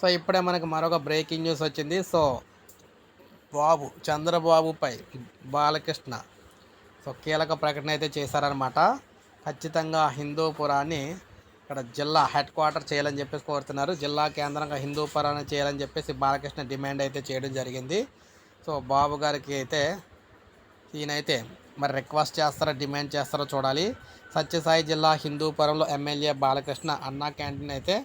So ఇప్పుడే మనకు మరొక బ్రేకింగ్ న్యూస్ వచ్చింది. సో బాబు చంద్రబాబుపై బాలకృష్ణ. సో కీలక ప్రకటన అయితే చేశారనమాట ఖచ్చితంగా హిందూపురాన్ని ఇక్కడ జిల్లా హెడ్ క్వార్టర్ చేయాలని చెప్పేసి కోరుతున్నారు. జిల్లా కేంద్రంగా హిందూపురాన్ని చేయాలని చెప్పేసి బాలకృష్ణ డిమాండ్ అయితే చేయడం జరిగింది. సో బాబు గారికి అయితే ఈయనైతే మరి రిక్వెస్ట్ చేస్తారో డిమాండ్ చేస్తారో చూడాలి. సత్యసాయి జిల్లా హిందూపురంలో ఎమ్మెల్యే బాలకృష్ణ అన్నా క్యాంటీన్ అయితే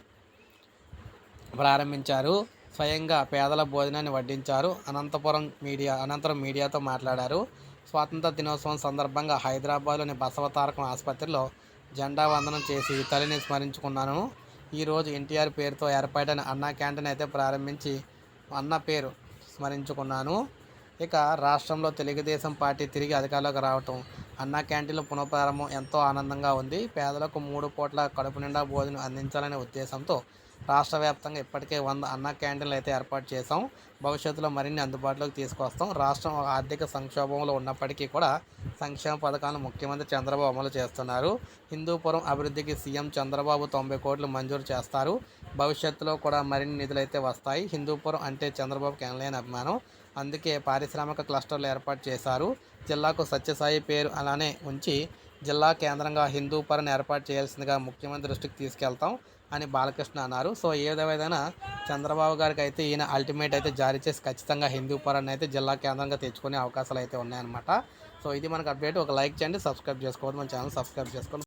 ప్రారంభించారు. స్వయంగా పేదల భోజనాన్ని వడ్డించారు. అనంతపురం మీడియా అనంతరం మీడియాతో మాట్లాడారు. స్వాతంత్ర దినోత్సవం సందర్భంగా హైదరాబాద్లోని బసవతారకం ఆసుపత్రిలో జెండా వందనం చేసి తల్లిని స్మరించుకున్నాను. ఈరోజు ఎన్టీఆర్ పేరుతో ఏర్పాటైన అన్నా క్యాంటీన్ అయితే ప్రారంభించి అన్న పేరు స్మరించుకున్నాను. ఇక రాష్ట్రంలో తెలుగుదేశం పార్టీ తిరిగి అధికారంలోకి రావటం అన్నా క్యాంటీన్ల పునఃప్రారంభం ఎంతో ఆనందంగా ఉంది. పేదలకు మూడు పూట్ల కడుపు నిండా భోజనం అందించాలనే ఉద్దేశంతో రాష్ట్ర వ్యాప్తంగా ఇప్పటికే వంద అన్నా క్యాంటీన్లు అయితే ఏర్పాటు చేసాం భవిష్యత్తులో మరిన్ని అందుబాటులోకి తీసుకొస్తాం. రాష్ట్రం ఆర్థిక సంక్షోభంలో ఉన్నప్పటికీ కూడా సంక్షేమ పథకాలను ముఖ్యమంత్రి చంద్రబాబు అమలు చేస్తున్నారు. హిందూపురం అభివృద్ధికి సీఎం చంద్రబాబు తొంభై కోట్లు మంజూరు చేస్తారు. భవిష్యత్తులో కూడా మరిన్ని నిధులు అయితే వస్తాయి. హిందూపురం అంటే చంద్రబాబుకి ఎనలేని అభిమానం. అందుకే పారిశ్రామిక క్లస్టర్లు ఏర్పాటు చేశారు. జిల్లాకు సత్యసాయి పేరు అలానే ఉంచి జిల్లా కేంద్రంగా హిందూ హిందూపురం ఏర్పాటు చేయాల్సిందిగా ముఖ్యమంత్రి దృష్టికి తీసుకెళ్తాం అని బాలకృష్ణ అన్నారు. సో ఏదేమైనా చంద్రబాబు గారికి అయితే ఈయన అల్టిమేట్ అయితే జారీ చేసి ఖచ్చితంగా హిందూ పరాన్ని అయితే జిల్లా కేంద్రంగా తెచ్చుకునే అవకాశాలు అయితే ఉన్నాయన్నమాట. సో ఇది మనకు అప్డేట్ ఒక లైక్ చేయండి సబ్స్క్రైబ్ చేసుకోవద్దు. మన ఛానల్ సబ్స్క్రైబ్ చేసుకోండి.